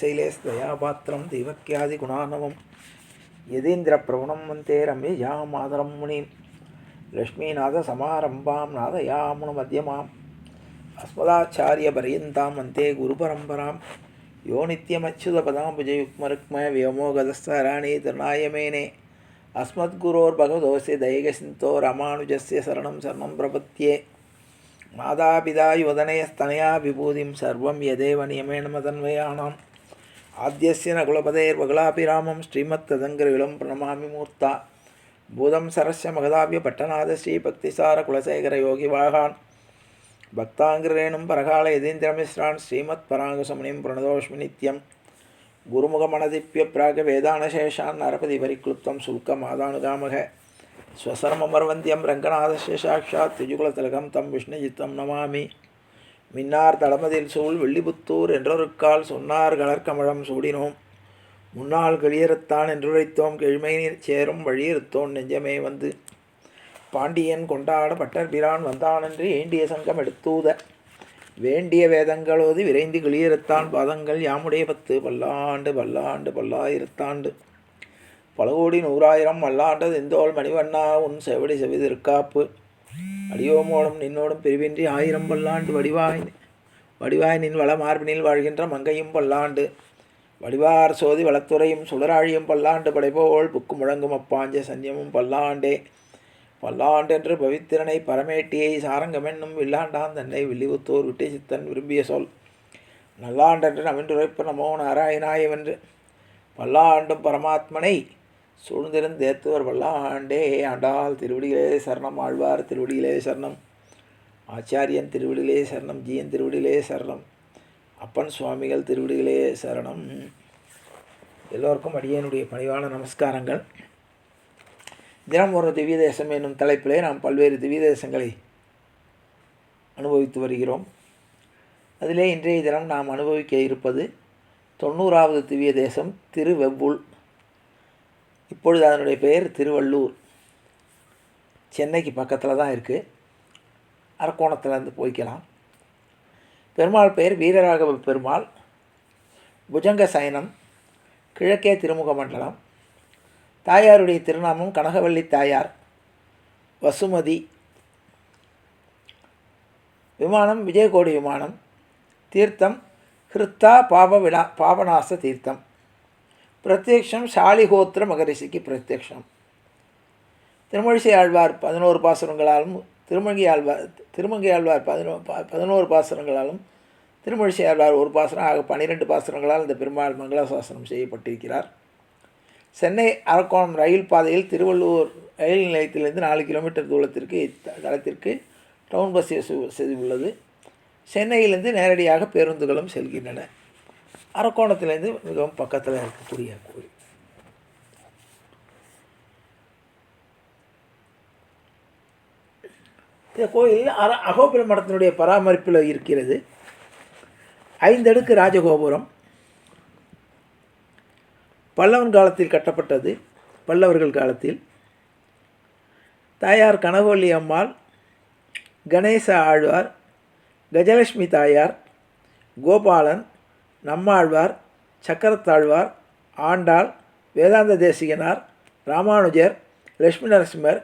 சைலே ஸ்தயாபாத்திரம் தெய்வக்கியாதி குணானவம். யதீந்திர பிரவணம் வந்தே ரம்யே யாம் ஆதரம் முனீம் லக்ஷ்மீநாத சமாரம்பாம் நாத யாமுன மத்தியமாம் அஸ்மதாச்சாரிய பரியந்தாம் வந்தே குரு பரம்பராம். யோ நித்தியமச்சுதபதாம்புஜயுக்மருக்ம வியமோகதஸ்தராணி திருநாயமேனே. அஸ்மத்குரோர்பகவதோசி தைகசிந்தோ ராமானுஜஸ்ய சரணம் சரணம் பிரபத்தியே மாதாபிதா யுவதனயஸ்தனயா விபூதிம் சர்வம் யதேவ நியமேன மதன்வயானாம் ஆத்தியசிய நகுலபதேர்வகுலாபிராமம் ஸ்ரீமத் ததங்கிரவிளம் பிரணமாமி மூர்த்தா பூதம் சரஸ்ய மகதாபிய பட்டநாத ஸ்ரீ பக்திசார குலசேகர யோகி வாகான் பக்தாங்கிரேணும் பரகால யதீந்திரமிஸ்ரான் ஸ்ரீமத் பராங்குசமுனிம் பிரணதோஷ்மி நித்யம் குருமுகமனதிப்பிய பிராக வேதானசேஷான் நரபதி பரிக்ளுப்தம் சுல்கம் ஆதானுகாமக ஸ்வசர்மமர்வந்தியம் ரங்கநாதசேஷாட்சாத் திஜுகுலதிலகம் தம் விஷ்ணுஜித்தம் நமாமி மின்னார் தளமதில் சூழ் வெள்ளிபுத்தூர் என்றொருக்கால் சொன்னார் கலர்கமழம் சூடினோம். முன்னால் கிளியறுத்தான் என்றுரைத்தோம் கிழ்மை சேரும் வழியிருத்தோன் நெஞ்சமே வந்து. பாண்டியன் கொண்டாட பட்டர் பிரான் வந்தானென்று ஏண்டிய சங்கம் எடுத்தூத. வேண்டிய வேதங்களோது விரைந்து கிளியறுத்தான் பாதங்கள் யாமுடைய பத்து பல்லாண்டு பல்லாண்டு பல்லாயிரத்தாண்டு. பல கோடி நூறாயிரம் மல்லாண்டது இந்தோல் மணிவண்ணா உன் செவடி செவிதிருக்காப்பு. அடியோமோடும் நின்னோடும் பிரிவின்றி ஆயிரம் பல்லாண்டு வடிவாய் வடிவாய் நின் வள மார்பினில் வாழ்கின்ற மங்கையும் பல்லாண்டு. வடிவார் சோதி வளத்துறையும் சுடராழியும் பல்லாண்டு படைபோல் புக்கு முழங்கும் அப்பாஞ்ச சன்யமும் பல்லாண்டே. பல்லாண்டென்று பவித்திரனை பரமேட்டியை சாரங்கமென்னும் வில்லாண்டான் தன்னை வில்லிபுத்தூர் விட்டு சித்தன் விரும்பிய சொல். நல்லாண்டென்று நவின்றுரைப்பு நமோ நாராயணாயவென்று. பல்லாண்டும் பரமாத்மனை சூழ்ந்திருந்தேத்துவர் வல்லாண்டே ஆண்டாள் திருவடிகளே சரணம் ஆழ்வார் திருவடிகளே சரணம் ஆச்சாரியன் திருவடிகளே சரணம் ஜீயன் திருவடிகளே சரணம் அப்பன் சுவாமிகள் திருவடிகளே சரணம். எல்லோருக்கும் அடியனுடைய பணிவான நமஸ்காரங்கள். தினம் ஒரு திவ்ய தேசம் என்னும் தலைப்பிலே நாம் பல்வேறு திவ்ய தேசங்களை அனுபவித்து வருகிறோம். அதிலே இன்றைய தினம் நாம் அனுபவிக்க இருப்பது தொண்ணூறாவது திவ்ய தேசம் திருவெவ்வுள். இப்பொழுது அதனுடைய பெயர் திருவள்ளூர். சென்னைக்கு பக்கத்தில் தான் இருக்குது அரக்கோணத்துலேருந்து போய்க்கலாம். பெருமாள் பெயர் வீரராகவ பெருமாள். புஜங்க சயனம். கிழக்கே திருமுக மண்டலம். தாயாருடைய திருநாமம் கனகவள்ளி தாயார். வசுமதி. விமானம் விஜயகோடி விமானம். தீர்த்தம் ஹிருத்தா பாப வினா பாபநாச தீர்த்தம். பிரத்யக்ஷம் ஷாலிகோத்திர மகரிஷிக்கு பிரத்யக்ஷம். திருமழிசை ஆழ்வார் பதினோரு பாசுரங்களாலும் திருமங்கி ஆழ்வார் திருமங்கி ஆழ்வார் பதினோ பதினோரு பாசுரங்களாலும் திருமழிசை ஆழ்வார் ஒரு பாசுரம் ஆக பன்னிரெண்டு பாசுரங்களால் இந்த பெருமாள் மங்களாசாசனம் செய்யப்பட்டிருக்கிறார். சென்னை அரக்கோணம் ரயில் பாதையில் திருவள்ளூர் ரயில் நிலையத்திலிருந்து நாலு கிலோமீட்டர் தூரத்திற்கு தளத்திற்கு டவுன் பஸ் வசதி உள்ளது சென்னையிலிருந்து நேரடியாக பேருந்துகளும் செல்கின்றன. அரக்கோணத்திலேருந்து மிகவும் பக்கத்தில் இருக்கக்கூடிய கோயில். இந்த கோயில் அர அகோபுர மடத்தினுடைய பராமரிப்பில் இருக்கிறது. ஐந்தடுக்கு ராஜகோபுரம். பல்லவன் காலத்தில் கட்டப்பட்டது பல்லவர்கள் காலத்தில். தாயார் கனகோலி அம்மாள் கணேச ஆழ்வார் கஜலட்சுமி தாயார் கோபாலன் நம்மாழ்வார் சக்கரத்தாழ்வார் ஆண்டாள் வேதாந்த தேசிகனார் ராமானுஜர் லட்சுமி நரசிம்மர்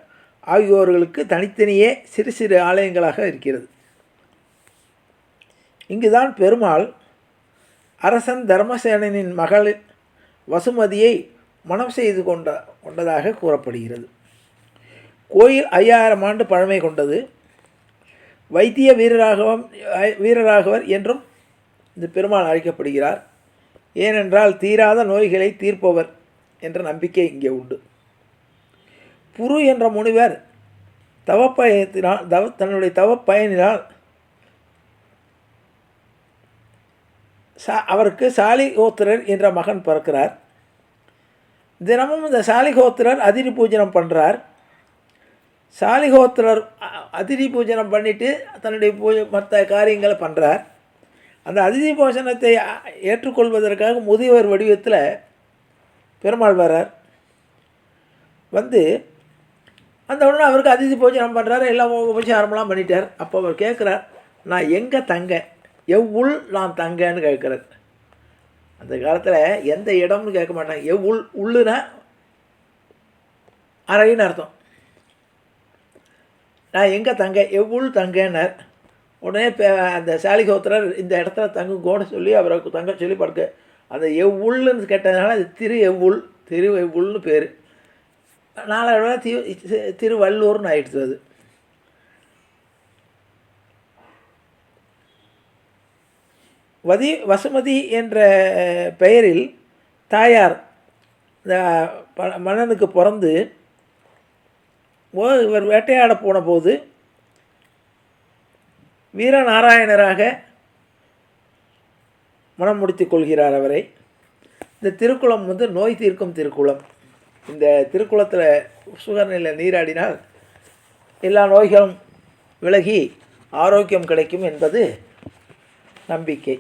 ஆகியோர்களுக்கு தனித்தனியே சிறு சிறு ஆலயங்களாக இருக்கிறது. இங்குதான் பெருமாள் அரசன் தர்மசேனனின் மகள் வசுமதியை மனம் செய்து கொண்ட கொண்டதாக கூறப்படுகிறது. கோயில் ஐயாயிரம் ஆண்டு பழமை கொண்டது. வைத்திய வீரராகவம் வீரராகவர் என்றும் இந்த பெருமாள் அழைக்கப்படுகிறார். ஏனென்றால் தீராத நோய்களை தீர்ப்பவர் என்ற நம்பிக்கை இங்கே உண்டு. புரு என்ற முனிவர் தவப்பயத்தினால் தவ தன்னுடைய தவப்பயனினால் சா அவருக்கு சாலிகோத்திரர் என்ற மகன் பிறக்கிறார். தினமும் இந்த சாலிகோத்திரர் அதிரி பூஜனம் பண்ணுறார் சாலிகோத்திரர் அதிரி பூஜனம் பண்ணிவிட்டு தன்னுடைய பூஜை மற்ற காரியங்களை பண்ணுறார் அந்த அதிதி போஷணத்தை ஏற்றுக்கொள்வதற்காக முதியவர் வடிவத்தில் பெருமாள் வரார் வந்து அந்த உடனே அவருக்கு அதிதி போஜனம் பண்ணுறாரு எல்லாம் உபச்சாரம்லாம் பண்ணிட்டார். அப்போ அவர் கேட்குறார் நான் எங்கே தங்க? எவ்வுள் நான் தங்கன்னு கேட்குறார் அந்த காலத்தில் எந்த இடம்னு கேட்க மாட்டாங்க. எவ்வுள் உள்ளுனா அறைன்னு அர்த்தம். நான் எங்கே தங்க? எவ்வுள் தங்கன்னார். உடனே பே அந்த சாலிகோத்திரர் இந்த இடத்துல தங்குங்கோன்னு சொல்லி அவரை தங்க சொல்லி படுக்க. அந்த எவ்வுள்னு கேட்டதுனால அது திரு எவ்வுள் திரு எவ்வுள்னு பேர் நாலாவது தி திருவள்ளூர்னு ஆயிடுச்சு அது. வதி வசுமதி என்ற பெயரில் தாயார் இந்த மன்னனுக்கு பிறந்து ஓ- இவர் வேட்டையாட போன போது வீரநாராயணராக மனம் முடித்துக் கொள்கிறார் அவரை இந்த திருக்குளம் வந்து நோய் தீர்க்கும் திருக்குளம் இந்த திருக்குளத்தில் சுகர் நீராடினால் எல்லா நோய்களும் விலகி ஆரோக்கியம் கிடைக்கும் என்பது நம்பிக்கை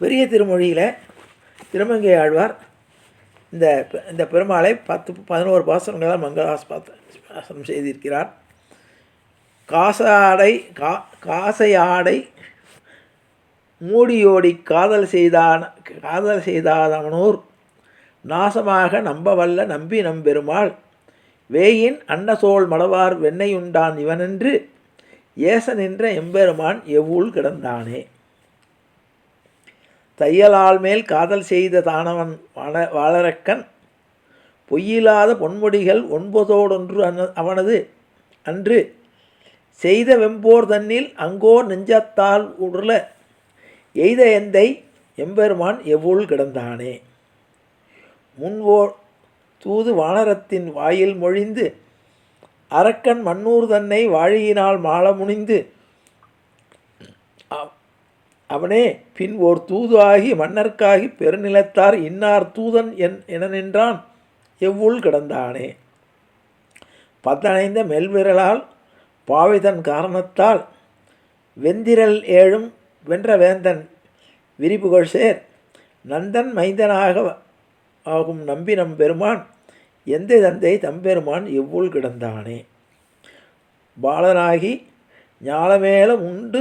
பெரிய திருமொழியில் திருமங்கை ஆழ்வார் இந்த இந்த பெருமாளை பத்து பதினோரு பாசனங்களால் மங்களாஸ்பாசனம் செய்திருக்கிறார் காசாடை கா காசையாடை மூடியோடி காதல் செய்தான காதல் செய்தாதவனூர் நாசமாக நம்பவல்ல நம்பி நம்பெருமாள். வேயின் அன்னசோல் மடவார் வெண்ணையுண்டான் இவனென்று ஏச நின்ற எம்பெருமான் எவ்வூள் கிடந்தானே. தையலால் மேல் காதல் செய்த தானவன் வாழ வாழறக்கன் பொய்யில்லாத பொன்முடிகள் ஒன்பதோடொன்று அன- அவனது அன்று செய்த வெம்போர் தன்னில் அங்கோ நெஞ்சத்தால் உருள எய்த எந்தை எம்பெருமான் எவ்வுள் கிடந்தானே. முன்வோர் தூது வானரத்தின் வாயில் மொழிந்து அரக்கன் மண்ணூர் தன்னை வாழியினால் மாள முனிந்து அவனே பின் ஓர் தூது ஆகி மன்னர்க்காகி பெருநிலத்தார் இன்னார் தூதன் என் என நின்றான் எவ்வுள் கிடந்தானே. பத்தனைந்த மெல்விரலால் பாவிதன் காரணத்தால் வெந்திரல் ஏழும் வென்ற வேந்தன் விரிபுகழ் சேர். நந்தன் மைந்தனாக ஆகும் நம்பி நம் பெருமான் எந்த தந்தை தம்பெருமான் எவ்வுள் கிடந்தானே. பாலனாகி ஞாலமேல உண்டு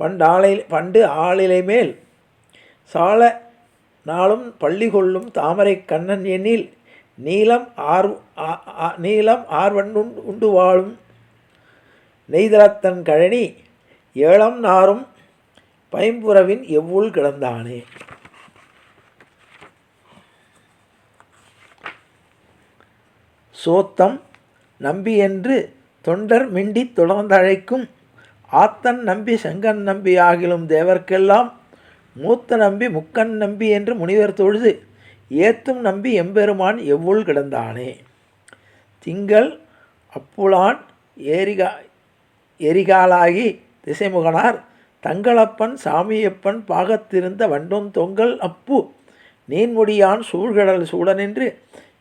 பண்டாளை பண்டு ஆளிலை மேல் சால நாளும் பள்ளி கொள்ளும் தாமரை கண்ணன் எண்ணில் நீலம் ஆர் ஆ- நீலம் ஆர்வண்டு உண்டு வாழும் நெய்தலத்தன் கழனி ஏழம் நாரும் பைம்புறவின் எவ்வுள் கிடந்தானே. சோத்தம் நம்பி என்று தொண்டர் மிண்டித் தொடர்ந்தழைக்கும் ஆத்தன் நம்பி செங்கன் நம்பி ஆகிலும் தேவர்க்கெல்லாம் மூத்த நம்பி முக்கன் நம்பி என்று முனிவர் தொழுது ஏத்தும் நம்பி எம்பெருமான் எவ்வுள் கிடந்தானே. திங்கள் அப்புலான் ஏரிகா எரிகாலாகி திசைமுகனார் தங்களப்பன் சாமியப்பன் பாகத்திருந்த வண்டும் தொங்கல் அப்பு நீன்முடியான் சூழ்கடல் சூடனின்று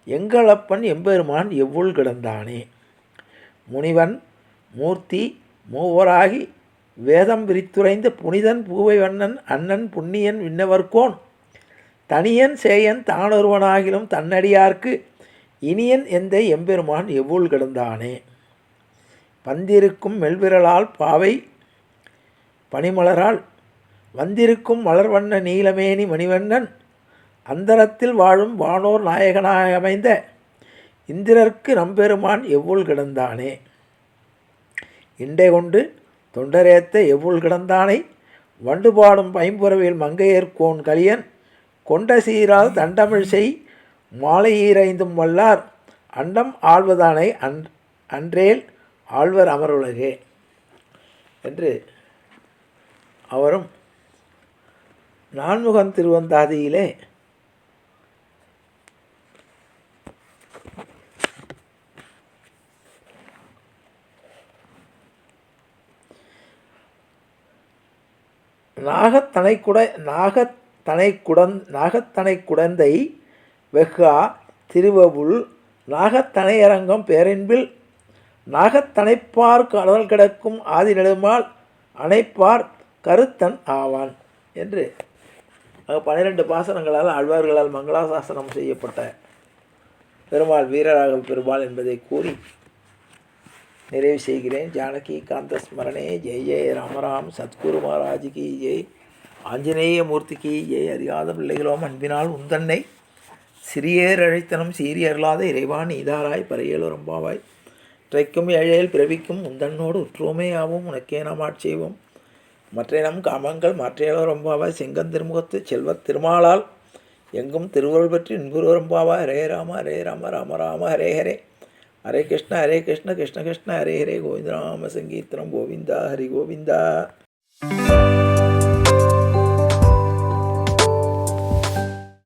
எங்களப்பன் எம்பெருமான் எவ்வுள் கிடந்தானே. முனிவன் மூர்த்தி மூவராகி வேதம் விரித்துரைந்த புனிதன் பூவை வண்ணன் அண்ணன் புண்ணியன் விண்ணவர்கோன். தனியன் சேயன் தானொருவனாகிலும் தன்னடியார்க்கு இனியன் எந்த எம்பெருமான் எவ்வுள் கிடந்தானே. பந்திருக்கும் மெல்விரலால் பாவை பனிமலரால் வந்திருக்கும் மலர்வண்ண நீலமேனி மணிவண்ணன் அந்தரத்தில் வாழும் வானோர் நாயகனாய் அமைந்த இந்திரர்க்கு நம்பெருமான் எவ்வுள் கிடந்தானே? இண்டை கொண்டு தொண்டரேத்த எவ்வுள் கிடந்தானை? வண்டு பாடும் பைம்புறவில் மங்கையர்கோன் கலியன் கொண்ட சீரால் தண்டமிழ் செய் மாலையீரைந்தும் வல்லார் அண்டம் ஆள்வதானை அன் அன்றேல் ஆழ்வர் அமருலகே என்று அவரும் நான்முகம் திருவந்தாதியிலே நாகத்தனைக்குட நாகத்தனைக்குடன் நாகத்தனைக்குடந்தை வெஹா திருவபுல் நாகத்தனையரங்கம் பேரன்பில் நாகத்தனைப்பார் கடல் கிடக்கும் ஆதி நெடுமால் அணைப்பார் கருத்தன் ஆவான் என்று அஹ், பன்னிரண்டு பாசனங்களால் ஆழ்வார்களால் மங்களாசாசனம் செய்யப்பட்ட பெருமாள் வீரராக பெருமாள் என்பதை கூறி நிறைவு செய்கிறேன். ஜானகி காந்த ஸ்மரணே ஜெய் ஜெய் ராமராம் சத்குரு மகாராஜிக்கு ஜெய். ஆஞ்சநேய மூர்த்திக்கு ஜெய். அறியாத பிள்ளைகளோம் அன்பினால் உந்தன்னை சிறியேர் அழைத்தனம் சீறி அருளாத இதாராய் நீதாராய் பரையலுரம்பாவாய் இற்றைக்கும் ஏழையில் பிறவிக்கும் உந்தன்னோடு உற்றோமே உனக்கே நாம் ஆட்செய்வோம் மற்ற காமங்கள் காமங்கள் மாற்றையலுரம்பாவாய் செங்கன் திருமுகத்து செல்வத் திருமாலால் எங்கும் திருவுருள் பற்றி இன்புருவரம்பாவா ஹரே ராம ஹரே ராம ராம ராம ஹரே ஹரே. ஹரே கிருஷ்ண ஹரே கிருஷ்ண கிருஷ்ண கிருஷ்ண ஹரே ஹரே. கோவிந்த ராம சங்கீர்த்தனம் கோவிந்தா ஹரி கோவிந்தா.